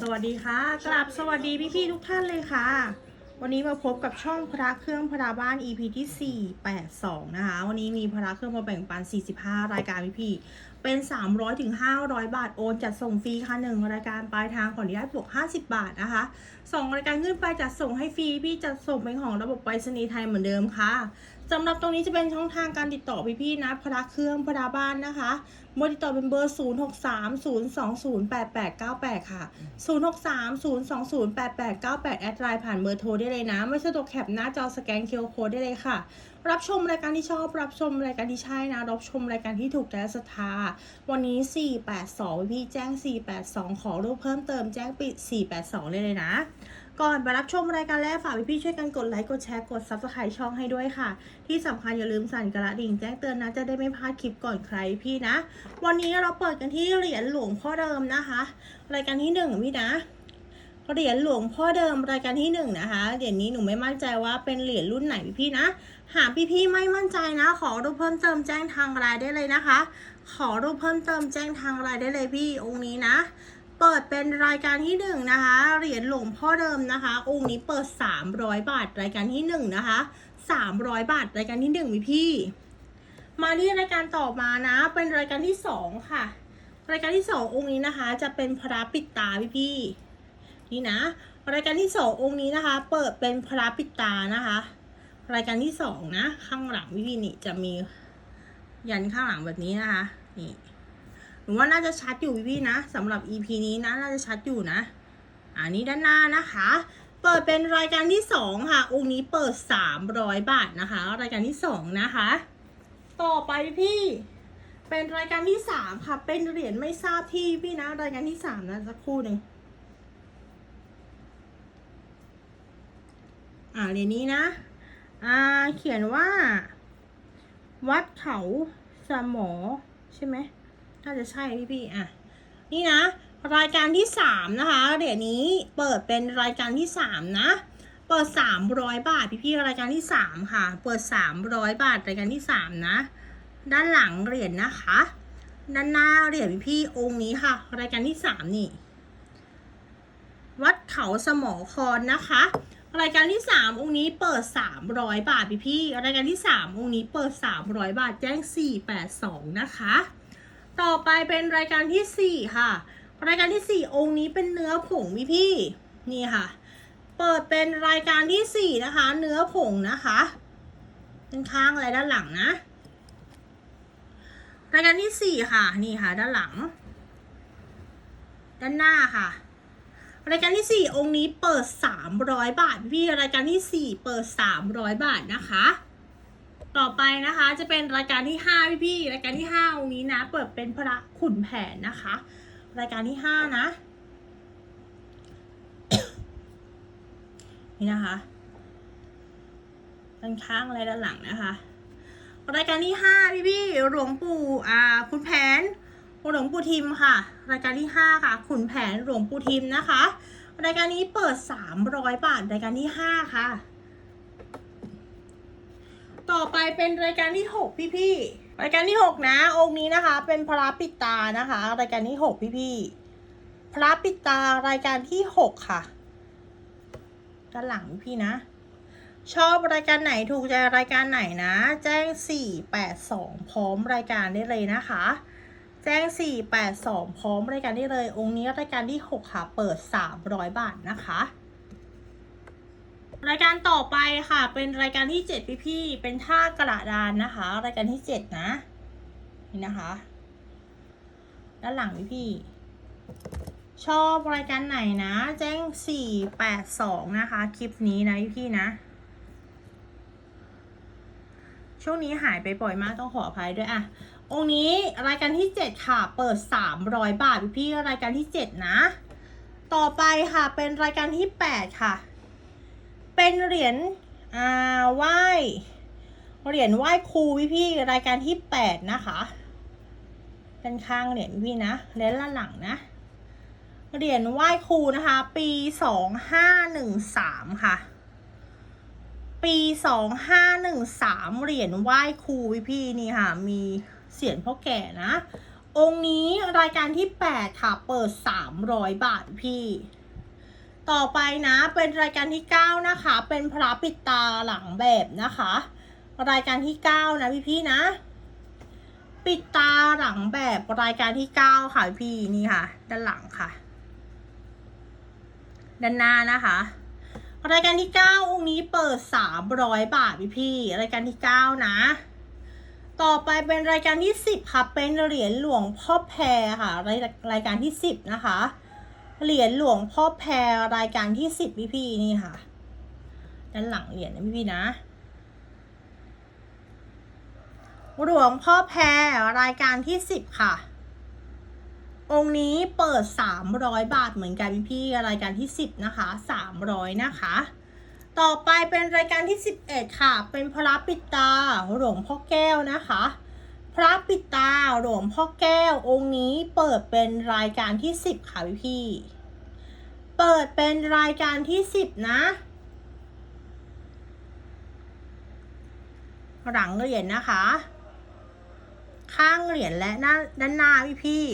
สวัสดีค่ะ กราบสวัสดีพี่ๆทุกท่านเลยค่ะ วันนี้มาพบกับช่องพระเครื่องพระบ้าน EP ที่ 482 นะคะ วันนี้มีพระเครื่องมาแบ่งปัน 45 รายการพี่ๆเป็น 300ถึง500 บาทโอนจัดส่งฟรีค่ะหนึ่งรายการปลายทางขออนุญาตบวก 50 บาทนะคะสองรายการขึ้นไปจัดส่งให้ฟรีพี่จัดส่งเป็นของระบบไปรษณีย์ไทยเหมือนเดิมค่ะสำหรับตรงนี้จะเป็นช่องทางการติดต่อพี่ๆนะพระเครื่องพระบ้านนะคะ เบอร์ติดต่อเป็นเบอร์ 0 6 3 0 2 0 8 8 9 8 ค่ะ 0 6 3 0 2 0 8 8 9 8 แอดไลน์ผ่านเบอร์โทรได้เลยนะ ไม่สะดวกแคปหน้าจอสแกนเคอร์โคดได้เลยค่ะ รับชมรายการที่ชอบ รับชมรายการที่ใช่นะ รับชมรายการที่ถูกใจศรัทธา วันนี้ 482 พี่แจ้ง 482 ขอรูปเพิ่มเติมแจ้งปิด 482ได้เลยนะ ก่อนไปรับชมรายการแรกฝากพี่ๆช่วยกันกดไลค์ กดแชร์ กด subscribe ช่องให้ด้วยค่ะ ที่สำคัญอย่าลืมสั่นกระดิ่งแจ้งเตือนนะจะได้ไม่พลาดคลิปก่อนใครพี่นะ วันนี้เราเปิดกันที่เหรียญหลวงพ่อเดิมนะคะ รายการที่หนึ่งพี่นะเหรียญหลวงพ่อเดิมรายการที่หนึ่งนะคะเหรียญนี้หนูไม่มั่นใจว่าเป็นเหรียญรุ่นไหนพี่ๆนะ หากพี่ๆไม่มั่นใจนะ ขอรูปเพิ่มเติมแจ้งทางไลน์ได้เลยนะคะ ขอรูปเพิ่มเติมแจ้งทางไลน์ได้เลยพี่องค์นี้นะ เปิดเป็นรายการที่หนึ่งนะคะเหรียญหลวงพ่อเดิมนะคะ องค์นี้เปิด 300 บาทรายการที่หนึ่งนะคะ 300 บาทรายการที่หนึ่งพี่พี่ มาที่รายการต่อมานะ เป็นรายการที่สองค่ะ รายการที่สององค์นี้นะคะ จะเป็นพระปิดตาพี่พี่นี่นะ รายการที่สององค์นี้นะคะ เปิดเป็นพระปิดตานะคะ รายการที่สองนะ ข้างหลังพี่พี่นี่จะมียันข้างหลังแบบนี้นะคะ นี่หนูว่าน่าจะชัดอยู่พี่ๆนะสำหรับ EP นี้นะน่าจะชัดอยู่นะอันนี้ด้านหน้านะคะ เปิดเป็นรายการที่สองค่ะ องค์นี้เปิดสามร้อยบาทนะคะ รายการที่สองนะคะ ต่อไปพี่เป็นรายการที่สามค่ะ เป็นเหรียญไม่ทราบที่พี่นะ รายการที่สามนะสักครู่หนึ่งอ่าเหรียญนี้นะ อ่าเขียนว่า วัดเขาสมอใช่ไหมน่าจะใช่พี่พี่อะนี่นะ รายการที่สามนะคะเหรียญนี้เปิดเป็นรายการที่สามนะ เปิดสามร้อยบาทพี่พี่ๆรายการที่สามค่ะ เปิดสามร้อยบาทรายการที่สามนะ ด้านหลังเหรียญนะคะ ด้านหน้าเหรียญพี่พี่ๆองค์นี้ค่ะ รายการที่สามนี่ วัดเขาสมอคอนนะคะ รายการที่สามองค์นี้เปิดสามร้อยบาทพี่พี่รายการที่สามองค์นี้เปิดสามร้อยบาทแจ้งสี่แปดสองนะคะ ต่อไปเป็นรายการที่สี่ค่ะ รายการที่สี่องค์นี้เป็นเนื้อผงพี่พี่นี่ค่ะ เปิดเป็นรายการที่สี่นะคะ เนื้อผงนะคะด้านข้างอะด้านหลังนะ รายการที่สี่ค่ะ นี่ค่ะ ด้านหลัง ด้านหน้าค่ะ รายการที่สี่องค์นี้เปิดสามร้อยบาทพี่รายการที่สี่เปิดสามร้อยบาทนะคะต่อไปนะคะจะเป็นรายการที่ห้าพี่พี่รายการที่ห้าองค์นี้นะ เปิดเป็นพระขุนแผนนะคะ รายการที่ห้านะ นี่นะคะด้านข้างอะไรด้านหลังนะคะ รายการที่ห้าพี่พี่ๆหลวงปู่อ่าขุนแผนหลวงปู่ทิมค่ะ รายการที่ห้าค่ะ ขุนแผนหลวงปู่ทิมนะคะ รายการนี้เปิดสามร้อยบาทรายการที่ห้าค่ะ ต่อไปเป็นรายการที่หกพี่พี่ๆ รายการที่หกนะ องค์นี้นะคะ เป็นพระปิตานะคะ รายการที่หกพี่พี่ๆพระปิตารายการที่หกค่ะ ด้านหลังพี่พี่นะ ชอบรายการไหนถูกใจรายการไหนนะ แจ้งสี่แปดสองพร้อมรายการได้เลยนะคะ แจ้งสี่แปดสองพร้อมรายการได้เลย องค์นี้รายการที่หกค่ะ เปิดสามร้อยบาทนะคะ รายการต่อไปค่ะ เป็นรายการที่เจ็ดพี่พี่ๆเป็นท่ากระดานนะคะ รายการที่เจ็ดนะนี่นะคะ ด้านหลังพี่พี่ชอบรายการไหนนะ แจ้งสี่แปดสองนะคะ คลิปนี้นะพี่พี่ๆนะ ช่วงนี้หายไปบ่อยมากต้องขออภัยด้วยอะองค์นี้รายการที่เจ็ดค่ะ เปิดสามร้อยบาทพี่พี่ๆรายการที่เจ็ดนะ ต่อไปค่ะเป็นรายการที่แปดค่ะ เป็นเหรียญอ่าไหว้เหรียญไหว้ครูพี่พี่รายการที่แปดนะคะด้านข้างเหรียญพี่นะและด้านหลังนะเหรียญไหว้ครูนะคะ ปีสองห้าหนึ่งสามค่ะ ปีสองห้าหนึ่งสามเหรียญไหว้ครูพี่พี่นี่ค่ะ มีเสียงพ่อแก่นะ องค์นี้รายการที่แปดค่ะ เปิดสามร้อยบาทพี่ ต่อไปนะเป็นรายการที่เก้านะคะ เป็นพระปิดตาหลังแบบนะคะ รายการที่เก้านะพี่พี่ๆนะ ปิดตาหลังแบบรายการที่เก้าค่ะพี่นี่ค่ะ ด้านหลังค่ะ ด้านหน้านะคะ รายการที่เก้าองค์นี้เปิดสามร้อยบาทพี่พี่ๆรายการที่เก้านะ ต่อไปเป็นรายการที่สิบค่ะ เป็นเหรียญหลวงพ่อแพรค่ะ รายรายการที่สิบนะคะ เหรียญหลวงพ่อแพรรายการที่สิบพี่พี่นี่ค่ะ ด้านหลังเหรียญนะพี่พี่นะ หลวงพ่อแพรรายการที่สิบค่ะ องค์นี้เปิดสามร้อยบาทเหมือนกันพี่พี่รายการที่สิบนะคะสามร้อยนะคะ ต่อไปเป็นรายการที่สิบเอ็ดค่ะ เป็นพระปิดตาหลวงพ่อแก้วนะคะ พระปิตาหลวงพ่อแก้วองค์นี้เปิดเป็นรายการที่สิบค่ะพี่พี่ เปิดเป็นรายการที่สิบนะ หลังเหรียญนะคะ ข้างเหรียญและหน้าด้านหน้าพี่พี่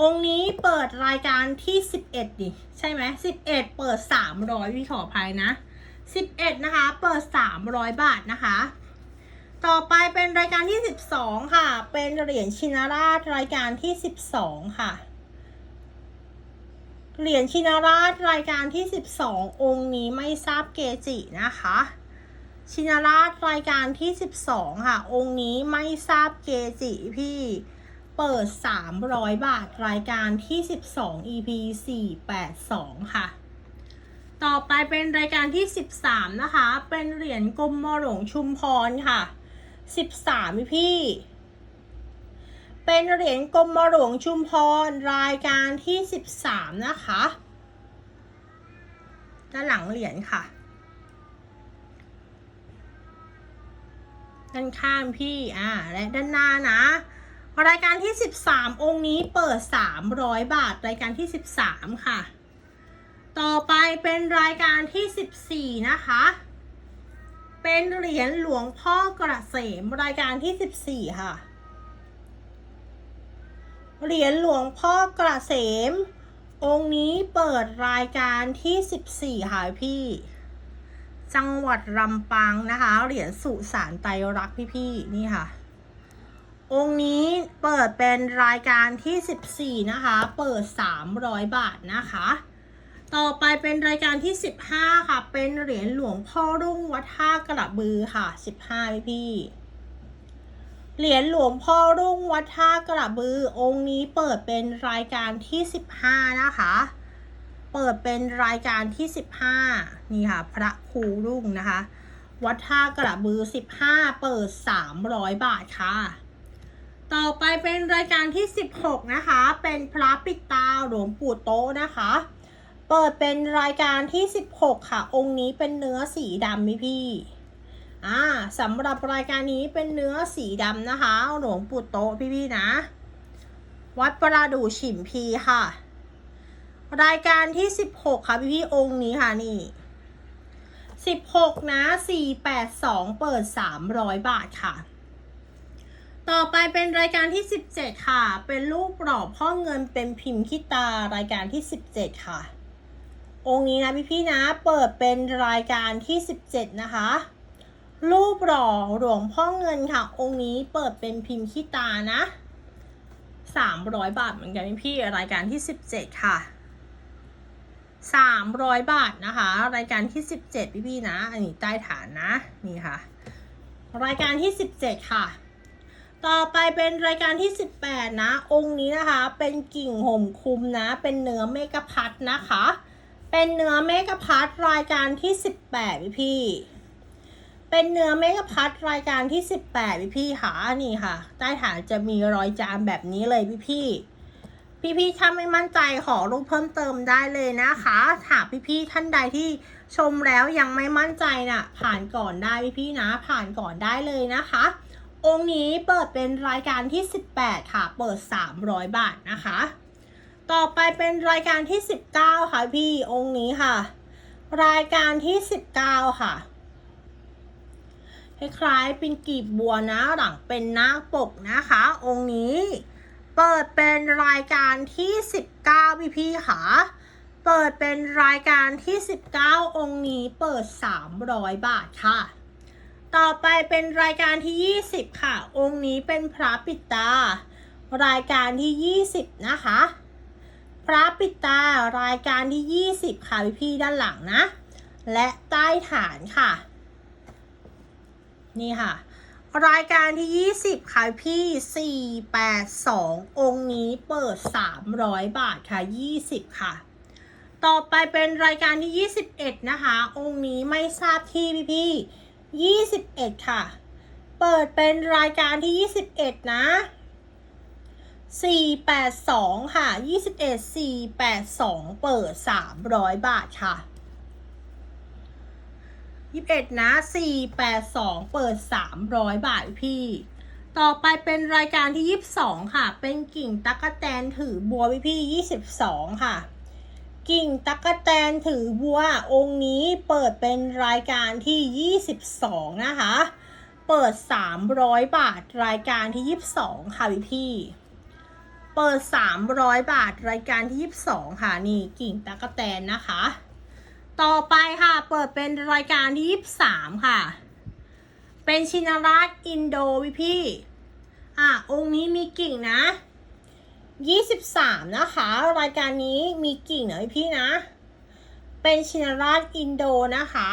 องค์นี้เปิดรายการที่สิบเอ็ดดิใช่ไหมสิบเอ็ดเปิดสามร้อยพี่ขออภัยนะสิบเอ็ดนะคะ เปิดสามร้อยบาทนะคะ ต่อไปเป็นรายการที่สิบสองค่ะ เป็นเหรียญชินาราชรายการที่สิบสองค่ะ เหรียญชินาราชรายการที่สิบสององค์นี้ไม่ทราบเกจินะคะ ชินาราชรายการที่ 12 ค่ะ องค์นี้ไม่ทราบเกจิพี่ เปิด 300 บาทรายการที่ 12 EP 482 ค่ะต่อไปเป็นรายการที่ 13 นะคะ เป็นเหรียญกรมหลวงชุมพรค่ะ 13พี่ เป็นเหรียญกรมหลวงชุมพรรายการที่ 13 นะคะ ด้านหลังเหรียญค่ะ ด้านข้างพี่ อ่า และด้านหน้านะ รายการที่ 13 องค์นี้เปิด 300 บาท รายการที่ 13 ค่ะ ต่อไปเป็นรายการที่ 14 นะคะ เป็นเหรียญหลวงพ่อกระเสมรายการที่ 14 ค่ะ เหรียญหลวงพ่อกระเสม องค์นี้เปิดรายการที่ 14 ค่ะพี่ จังหวัดลำปางนะคะ เหรียญสุสานไตรักษ์พี่ๆนี่ค่ะ องค์นี้เปิดเป็นรายการที่ 14 นะคะ เปิด 300 บาทนะคะ ต่อไปเป็นรายการที่ 15 ค่ะ เป็นเหรียญหลวงพ่อรุ่งวัดท่ากระบือค่ะ 15 พี่ เหรียญหลวงพ่อรุ่งวัดท่ากระบือ องค์นี้เปิดเป็นรายการที่ 15 นะคะ เปิดเป็นรายการที่ 15 นี่ค่ะ พระครูรุ่งนะคะ วัดท่ากระบือ 15 เปิด 300 บาทค่ะต่อไปเป็นรายการที่ 16 นะคะ เป็นพระปิดตาหลวงปู่โตนะคะ เปิดเป็นรายการที่ 16 ค่ะ องค์นี้เป็นเนื้อสีดำพี่พี่ อ่าสำหรับรายการนี้เป็นเนื้อสีดำนะคะ หลวงปู่โตพี่พี่นะ วัดประดู่ฉิมพีค่ะ รายการที่ 16 ค่ะพี่พี่องค์นี้ค่ะนี่ 16 นะ 482 เปิด 300 บาทค่ะต่อไปเป็นรายการที่ 17 ค่ะ เป็นรูปหล่อพ่อเงินเป็นพิมพ์ขี้ตารายการที่ 17 ค่ะ องค์นี้นะพี่พี่นะเปิดเป็นรายการที่ 17 นะคะ รูปหล่อหลวงพ่อเงินค่ะ องค์นี้เปิดเป็นพิมพ์ขี้ตานะ 300 บาทเหมือนกันพี่พี่รายการที่ 17 ค่ะ 300 บาทนะคะ รายการที่ 17 พี่พี่นะ อันนี้ใต้ฐานนะนี่ค่ะ รายการที่ 17 ค่ะต่อไปเป็นรายการที่ 18 นะ องค์นี้นะคะ เป็นกิ่งห่มคุมนะ เป็นเนื้อเมกะพัดนะคะ เป็นเนื้อเมกะพัดรายการที่18พี่พี่ เป็นเนื้อเมกะพัดรายการที่18พี่พี่ค่ะนี่ค่ะ ใต้ฐานจะมีรอยจามแบบนี้เลยพี่พี่ๆพี่ถ้าไม่มั่นใจขอรูปเพิ่มเติมได้เลยนะคะถามพี่ๆท่านใดที่ชมแล้วยังไม่มั่นใจน่ะ ผ่านก่อนได้พี่ๆนะ ผ่านก่อนได้เลยนะคะ องค์นี้เปิดเป็นรายการที่ 18 ค่ะ เปิด 300 บาทนะคะ ต่อไปเป็นรายการที่ 19 ค่ะพี่องค์นี้ค่ะ รายการที่ 19 ค่ะคล้ายๆเป็นกีบบัวนะหลังเป็นหน้าปกนะคะ องค์นี้ เปิดเป็นรายการที่ 19 พี่พี่ค่ะ เปิดเป็นรายการที่ 19 องค์นี้เปิด 300 บาทค่ะ ต่อไปเป็นรายการที่ 20 ค่ะ องค์นี้เป็นพระปิดตา รายการที่ 20 นะคะ พระปิดตารายการที่ 20 ค่ะพี่พี่ด้านหลังนะ และใต้ฐานค่ะ นี่ค่ะ รายการที่ 20 ค่ะพี่ 482 องค์นี้เปิด 300 บาทค่ะ 20 ค่ะ ต่อไปเป็นรายการที่ 21 นะคะ องค์นี้ไม่ทราบที่พี่พี่21 ค่ะ เปิดเป็นรายการที่ 21 นะ 482 ค่ะ 21 482 เปิด 300 บาทค่ะ 21 นะ 482 เปิด 300 บาทพี่ ต่อไปเป็นรายการที่ 22 ค่ะ เป็นกิ่งตั๊กแตนถือบัวพี่พี่22 ค่ะ กิ่งตั๊กแตนถือบัวองค์นี้เปิดเป็นรายการที่ 22 นะคะ เปิด 300 บาท รายการที่ 22 ค่ะพี่พี่ เปิด 300 บาทรายการที่ 22 ค่ะนี่กิ่งตั๊กแตนนะคะ ต่อไปค่ะเปิดเป็นรายการที่ 23 ค่ะ เป็นชินราชอินโดพี่พี่อะองค์นี้มีกิ่งนะ 23 นะคะ รายการนี้มีกิ่งนะพี่พี่นะ เป็นชินราชอินโดนะคะ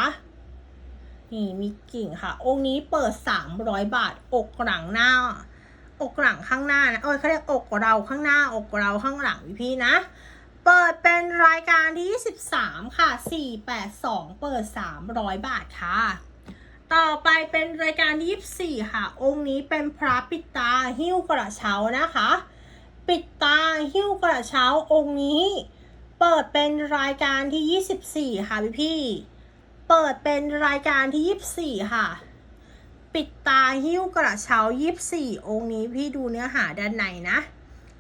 นี่มีกิ่งค่ะ องค์นี้เปิด 300 บาทอกหลังหน้า อกหลังข้างหน้านะเอยเขาเรียกอกเราข้างหน้าอกเราข้างหลังพี่นะ เปิดเป็นรายการที่23ค่ะ 482 เปิด 300 บาทค่ะ ต่อไปเป็นรายการที่24 ค่ะ องค์นี้เป็นพระปิดตาหิ้วกระเช้านะคะ ปิดตาหิ้วกระเช้าองค์นี้ เปิดเป็นรายการที่ 24 ค่ะพี่พี่ เปิดเป็นรายการที่ 24 ค่ะ ปิดตาหิ้วกระเช้า24องค์นี้พี่ดูเนื้อหาด้านในนะ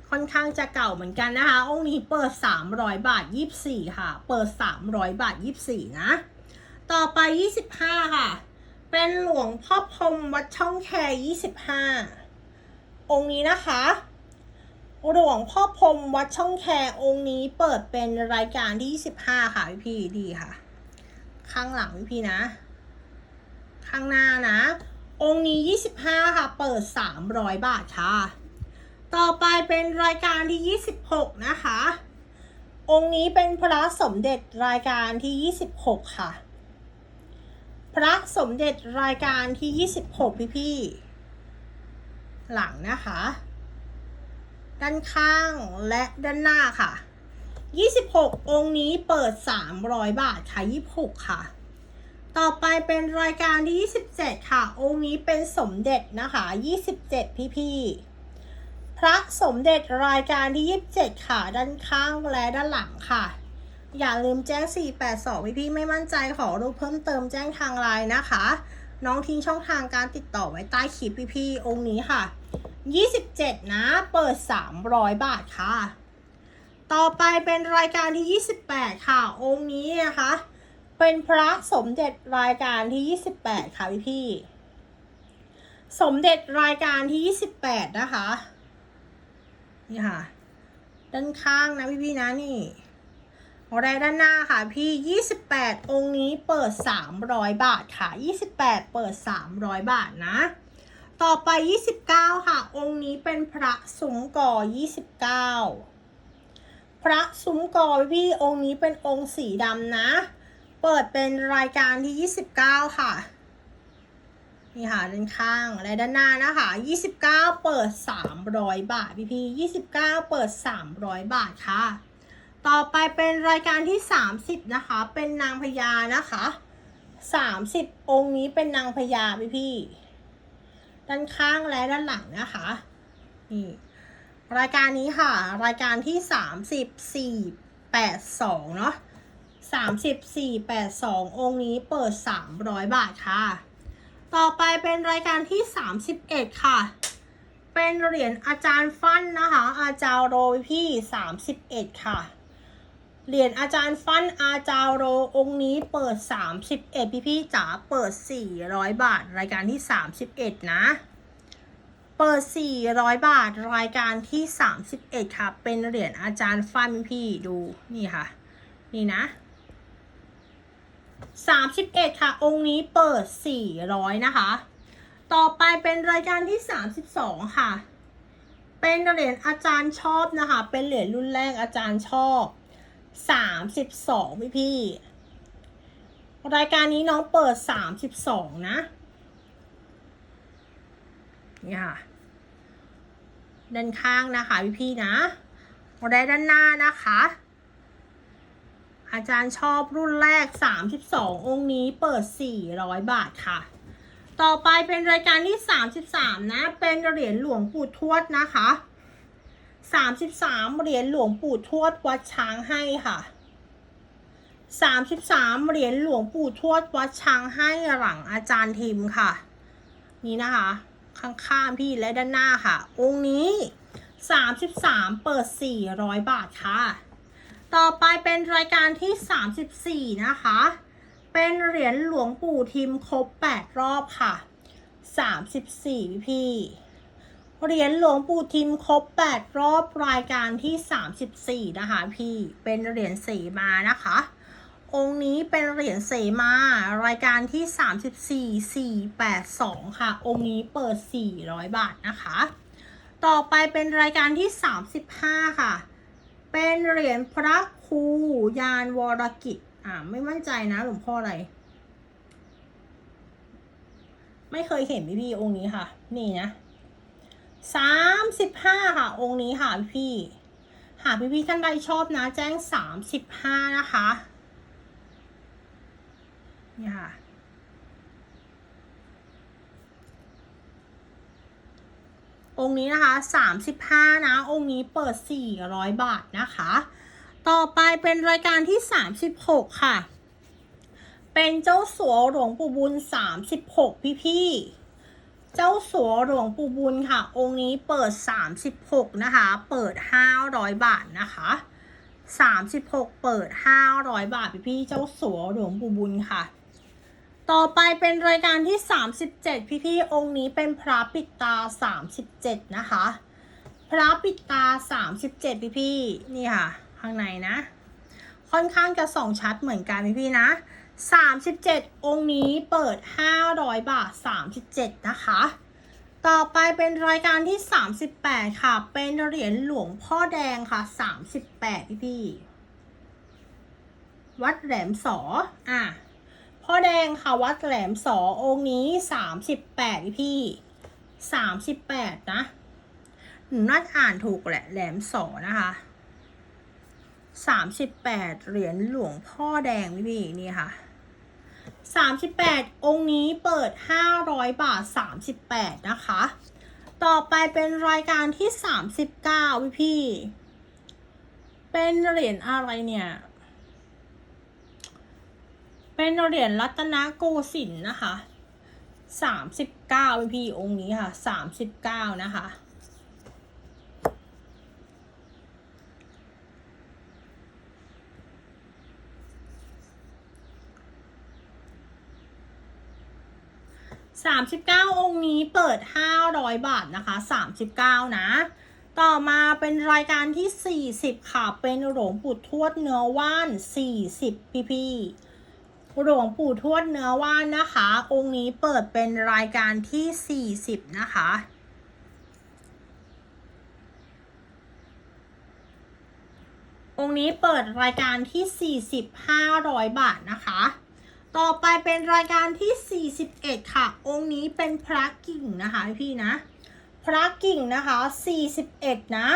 ค่อนข้างจะเก่าเหมือนกันนะคะ องค์นี้เปิด 300 บาท 24 ค่ะ เปิด 300 บาท 24 นะ ต่อไป 25 ค่ะ เป็นหลวงพ่อพรมวัดช่องแค25 องค์นี้นะคะหลวงพ่อพรมวัดช่องแคองค์นี้เปิดเป็นรายการที่ 25 ค่ะพี่พี่ดีค่ะ ข้างหลังพี่พี่นะ ข้างหน้านะ องค์นี้ 25 ค่ะ เปิด 300 บาทค่ะ ต่อไปเป็นรายการที่ 26 นะคะ องค์นี้เป็นพระสมเด็จรายการที่ 26 ค่ะ พระสมเด็จรายการที่ 26 พี่พี่ หลังนะคะ ด้านข้างและด้านหน้าค่ะ 26 องค์นี้เปิด 300 บาทค่ะ 26 ค่ะ ต่อไปเป็นรายการที่ 27 ค่ะ องค์นี้เป็นสมเด็จนะคะ 27 พี่พี่ๆพระสมเด็จรายการที่ 27 ค่ะ ด้านข้างและด้านหลังค่ะ อย่าลืมแจ้ง 482 พี่พี่ๆไม่มั่นใจขอรูปเพิ่มเติมแจ้งทางไลน์นะคะ น้องทิ้งช่องทางการติดต่อไว้ใต้คลิปพี่พี่ๆองค์นี้ค่ะ 27 นะ เปิด 300 บาทค่ะ ต่อไปเป็นรายการที่ 28 ค่ะ องค์นี้นะคะ เป็นพระสมเด็จรายการที่ 28 ค่ะพี่พี่ สมเด็จรายการที่ 28 นะคะ นี่ค่ะ ด้านข้างนะพี่พี่นะนี่แรกด้านหน้าค่ะพี่ 28 องค์นี้เปิด 300 บาทค่ะ 28 เปิด 300 บาทนะ ต่อไป 29 ค่ะ องค์นี้เป็นพระสุมกอ 29 พระสุมกอพี่องค์นี้เป็นองค์สีดำนะ เปิดเป็นรายการที่ 29 ค่ะ นี่ค่ะด้านข้างและด้านหน้านะคะ 29 เปิด 300 บาท พี่พี่29 เปิด 300 บาทค่ะ ต่อไปเป็นรายการที่ 30 นะคะ เป็นนางพญานะคะ 30 องค์นี้เป็นนางพญาพี่พี่ด้านข้างและด้านหลังนะคะ นี่รายการนี้ค่ะ รายการที่ 34 82 เนาะ 34 82 องค์นี้เปิด 300 บาทค่ะ ต่อไปเป็นรายการที่ 31 ค่ะ เป็นเหรียญอาจารย์ฟันนะคะ อาจารย์โรยพี่ 31 ค่ะ เหรียญอาจารย์ฟันอาจารย์โรองค์นี้เปิด 31 พี่พี่จ๋าเปิด 400 บาท รายการที่ 31 นะเปิด 400 บาท รายการที่ 31 ค่ะ เป็นเหรียญอาจารย์ฟันพี่ดู นี่ค่ะ นี่นะ 31 ค่ะ องค์นี้เปิด 400 นะคะ ต่อไปเป็นรายการที่ 32 ค่ะ เป็นเหรียญอาจารย์ชอบนะคะ เป็นเหรียญรุ่นแรกอาจารย์ชอบ 32 พี่พี่ รายการนี้น้องเปิด 32 นะนี่ค่ะด้านข้างนะคะพี่พี่นะได้ด้านหน้านะคะ อาจารย์ชอบรุ่นแรก 32 องค์นี้เปิด 400 บาทค่ะ ต่อไปเป็นรายการที่ 33 นะ เป็นเหรียญหลวงปู่ทวดนะคะ 33 เหรียญหลวงปู่ทวดวัดช้างให้ค่ะ 33 เหรียญหลวงปู่ทวดวัดช้างให้หลังอาจารย์ทิมค่ะ นี่นะคะ ข้างๆพี่และด้านหน้าค่ะ องค์นี้ 33 เปิด 400 บาทค่ะ ต่อไปเป็นรายการที่ 34 นะคะ เป็นเหรียญหลวงปู่ทิมครบ 8 รอบค่ะ 34 พี่ เหรียญหลวงปู่ทิมครบ 8 รอบรายการที่ 34 นะคะพี่ เป็นเหรียญสีมานะคะ องค์นี้เป็นเหรียญเสมารายการที่ 34 482 ค่ะ องค์นี้เปิด 400 บาทนะคะ ต่อไปเป็นรายการที่ 35 ค่ะ เป็นเหรียญพระครูยานวรกิจ อ่า ไม่มั่นใจนะหลวงพ่ออะไร ไม่เคยเห็นพี่พี่องค์นี้ค่ะ นี่นะ35ค่ะ องค์นี้ค่ะพี่ หากพี่พี่ท่านใดชอบนะ แจ้ง35นะคะ นี่ค่ะ องค์นี้นะคะ 35 นะ องค์นี้เปิด 400 บาทนะคะ ต่อไปเป็นรายการที่ 36 ค่ะ เป็นเจ้าสัวหลวงปู่บุญ 36 พี่พี่เจ้าสัวหลวงปู่บุญค่ะ องค์นี้เปิด 36 นะคะ เปิด 500 บาทนะคะ36 เปิด 500 บาท พี่พี่เจ้าสัวหลวงปู่บุญค่ะ ต่อไปเป็นรายการที่ 37 พี่พี่องค์นี้เป็นพระปิดตา 37 นะคะ พระปิดตา 37 พี่พี่นี่ค่ะ ข้างในนะ ค่อนข้างจะส่องชัดเหมือนกันพี่พี่นะ 37 องค์นี้เปิด 500 บาท 37 นะคะ ต่อไปเป็นรายการที่ 38 ค่ะ เป็นเหรียญหลวงพ่อแดงค่ะ 38 พี่พี่ วัดแหลมสออะ พ่อแดงค่ะวัดแหลมสอองค์นี้38พี่พี่38นะหนูน่าจะอ่านถูกแหละแหลมสอนะคะ38เหรียญหลวงพ่อแดงพี่นี่ค่ะ38องค์นี้เปิด500บาท38นะคะ ต่อไปเป็นรายการที่39พี่พี่ เป็นเหรียญอะไรเนี่ย เป็นเหรียญรัตนโกสินทร์นะคะ39พี่พี่องค์นี้ค่ะ39นะคะสามสิบเก้าองค์นี้เปิดห้าร้อยบาทนะคะสามสิบเก้านะ ต่อมาเป็นรายการที่สี่สิบค่ะ เป็นหลวงปู่ทวดเนื้อว่านสี่สิบพี่พี่ หลวงปู่ทวดเนื้อว่านนะคะ องค์นี้เปิดเป็นรายการที่สี่สิบนะคะองค์นี้เปิดรายการที่ 40 500 บาทนะคะ ต่อไปเป็นรายการที่ 41 ค่ะ องค์นี้เป็นพระกิ่งนะคะพี่นะ พระกิ่งนะคะ 41 นะ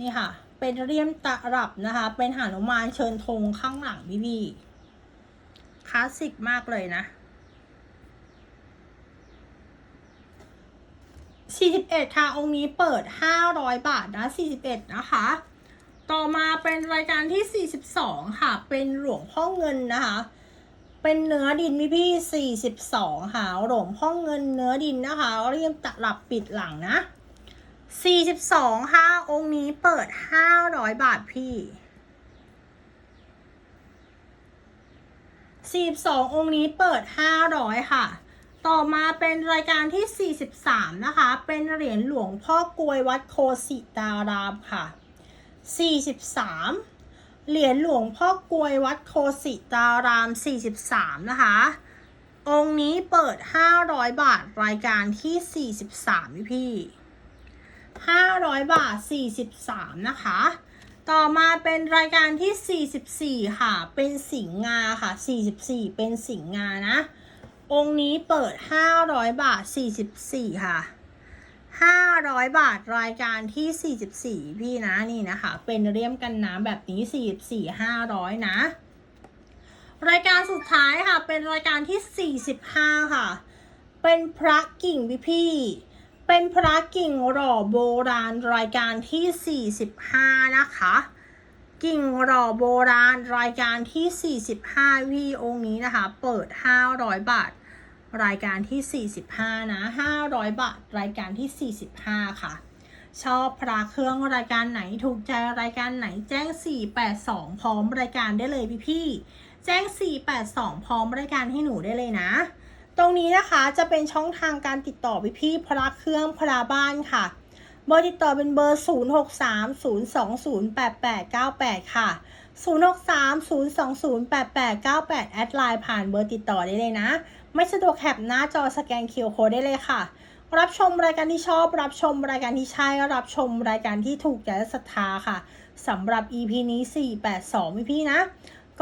นี่ค่ะ เป็นเรียมตรับนะคะ เป็นหานุมานเชิญธงข้างหลังพี่พี่ คลาสสิกมากเลยนะ41ค่ะองค์นี้เปิด 500 บาทนะ 41 นะคะ ต่อมาเป็นรายการที่ 42 ค่ะ เป็นหลวงพ่อเงินนะคะ เป็นเนื้อดินพี่พี่ 42 ค่ะ หลวงพ่อเงินเนื้อดินนะคะ เรียมตลับปิดหลังนะ 42 ค่ะ องค์นี้เปิด 500 บาทพี่ 42 องค์นี้เปิด 500 ค่ะ ต่อมาเป็นรายการที่ 43 นะคะ เป็นเหรียญหลวงพ่อกลวยวัดโคสิตารามค่ะ 43 เหรียญหลวงพ่อกลวยวัดโคสิตาราม 43 นะคะ องค์นี้เปิด 500 บาทรายการที่ 43 พี่พี่500 บาท 43 นะคะ ต่อมาเป็นรายการที่ 44 ค่ะ เป็นสิงห์งาค่ะ 44 เป็นสิงห์งานะ องค์นี้เปิด 500 บาท 44 ค่ะ 500 บาทรายการที่ 44 พี่นะนี่นะคะ เป็นเรียมกันน้ำแบบนี้ 44 500 นะ รายการสุดท้ายค่ะ เป็นรายการที่ 45 ค่ะ เป็นพระกิ่งพี่พี่ เป็นพระกิ่งหล่อโบราณรายการที่ 45 นะคะ กิ่งหล่อโบราณรายการที่ 45 วีองค์นี้นะคะ เปิด 500 บาท รายการที่ 45 นะ 500 บาท รายการที่ 45 ค่ะ ชอบพระเครื่องรายการไหนถูกใจรายการไหนแจ้ง 482 พร้อมรายการได้เลยพี่พี่แจ้ง 482 พร้อมรายการให้หนูได้เลยนะ ตรงนี้นะคะจะเป็นช่องทางการติดต่อพี่พี่พระเครื่องพระบ้านค่ะ เบอร์ติดต่อเป็นเบอร์ 0630208898 ค่ะ 0630208898 แอดไลน์ผ่านเบอร์ติดต่อได้เลยนะ ไม่สะดวกแคปหน้าจอสแกนคิวโคได้เลยค่ะ รับชมรายการที่ชอบ รับชมรายการที่ใช่ รับชมรายการที่ถูกใจและศรัทธาค่ะสำหรับ EP นี้ 482พี่พี่นะ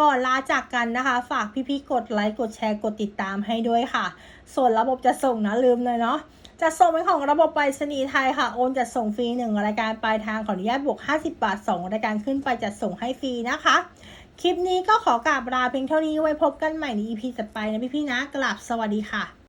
ก่อนลาจากกันนะคะ ฝากพี่ๆกดไลค์กดแชร์กดติดตามให้ด้วยค่ะ ส่วนระบบจะส่งนะลืมเลยเนาะจะส่งเป็นของระบบไปรษณีย์ไทยค่ะ โอนจัดส่งฟรีหนึ่งรายการปลายทางขออนุญาตบวก 50 บาท 2 รายการขึ้นไปจัดส่งให้ฟรีนะคะ คลิปนี้ก็ขอกราบลาเพียงเท่านี้ไว้พบกันใหม่ใน EP ต่อไปนะพี่ๆนะกราบสวัสดีค่ะ